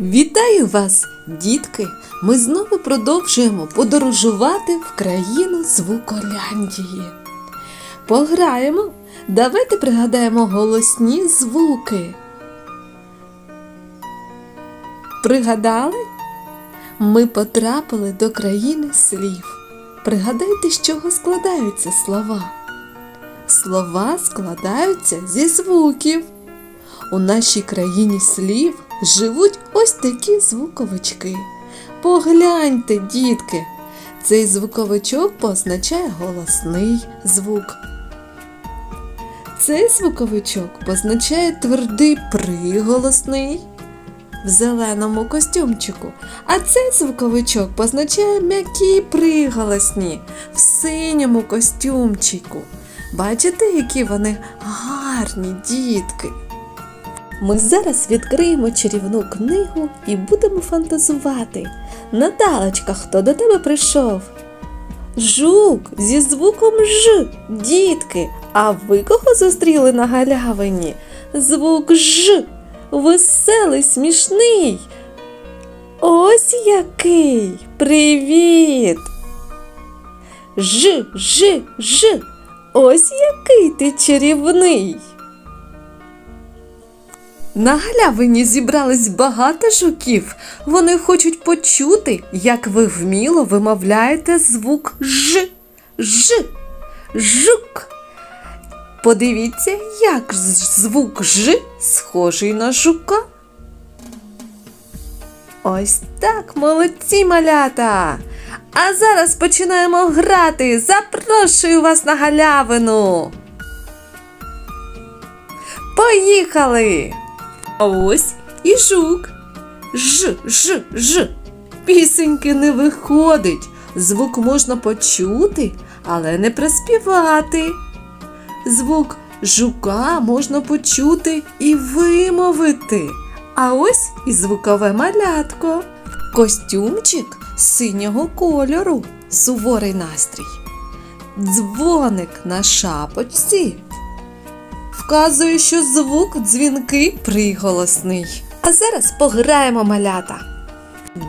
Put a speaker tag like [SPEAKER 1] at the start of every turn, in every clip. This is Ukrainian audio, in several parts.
[SPEAKER 1] Вітаю вас, дітки! Ми знову продовжуємо подорожувати в країну Звуколяндії. Пограємо. Давайте пригадаємо голосні звуки. Пригадали? Ми потрапили до країни слів. Пригадайте, з чого складаються слова. Слова складаються зі звуків. У нашій країні слів живуть ось такі звуковички. Погляньте, дітки, цей звуковичок позначає голосний звук. Цей звуковичок позначає твердий приголосний в зеленому костюмчику, а цей звуковичок позначає м'які приголосні в синьому костюмчику. Бачите, які вони гарні дітки. Ми зараз відкриємо чарівну книгу і будемо фантазувати. Наталочка, хто до тебе прийшов? Жук зі звуком Ж, дітки. А ви кого зустріли на галявині? Звук Ж. Веселий, смішний. Ось який. Привіт. Ж, Ж, Ж. Ось який ти чарівний. На галявині зібрались багато жуків. Вони хочуть почути, як ви вміло вимовляєте звук Ж. Ж. Жук. Подивіться, як звук Ж схожий на жука. Ось так, молодці малята. А зараз починаємо грати. Запрошую вас на галявину. Поїхали! А ось і жук. Ж, ж, ж. Пісеньки не виходить. Звук можна почути, але не приспівати. Звук жука можна почути і вимовити. А ось і звукове малятко. Костюмчик синього кольору, суворий настрій. Дзвоник на шапочці вказує, що звук дзвінки приголосний. А зараз пограємо малята.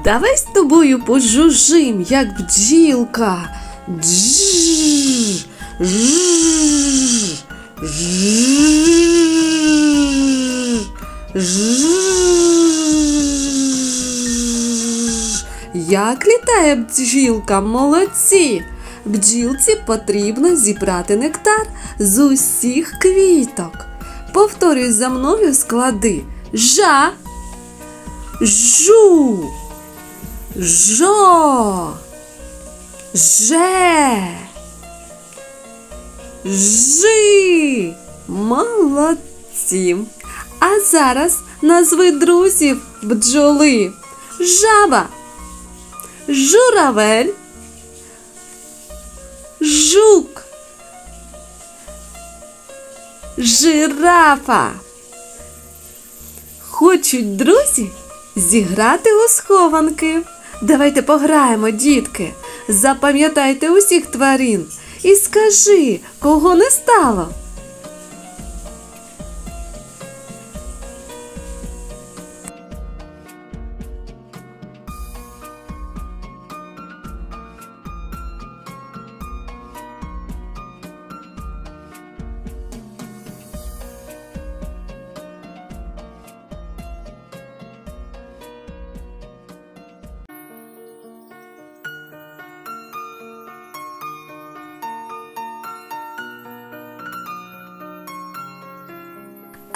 [SPEAKER 1] Давай з тобою пожужжим, як бджілка. Як літає бджілка, молодці! Бджілці потрібно зібрати нектар з усіх квіток. Повторюй за мною склади жа, жу, жо, же, жи. Молодці. А зараз назви друзів бджоли. Жаба, журавель, жук, жирафа. Хочуть друзі зіграти у схованки. Давайте пограємо, дітки. Запам'ятайте усіх тварин і скажи, кого не стало.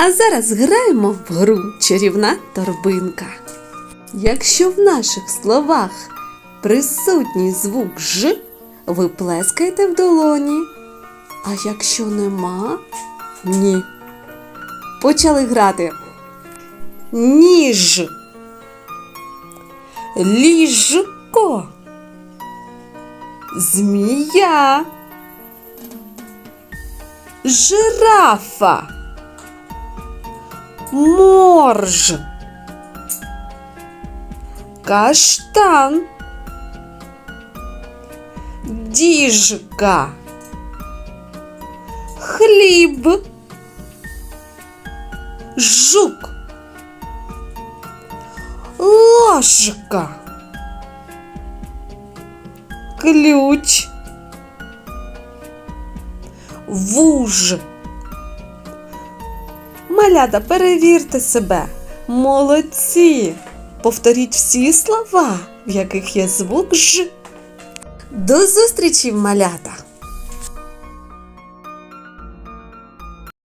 [SPEAKER 1] А зараз граємо в гру чарівна торбинка. Якщо в наших словах присутній звук Ж, ви плескаєте в долоні. А якщо нема, ні. Почали грати. Ніж. Ліжко. Змія. Жирафа. Морж. Каштан. Діжка. Хліб. Жук. ложка. Ключ. Вуж. Малята, перевірте себе. Молодці. Повторіть всі слова, в яких є звук Ж. До зустрічі, малята!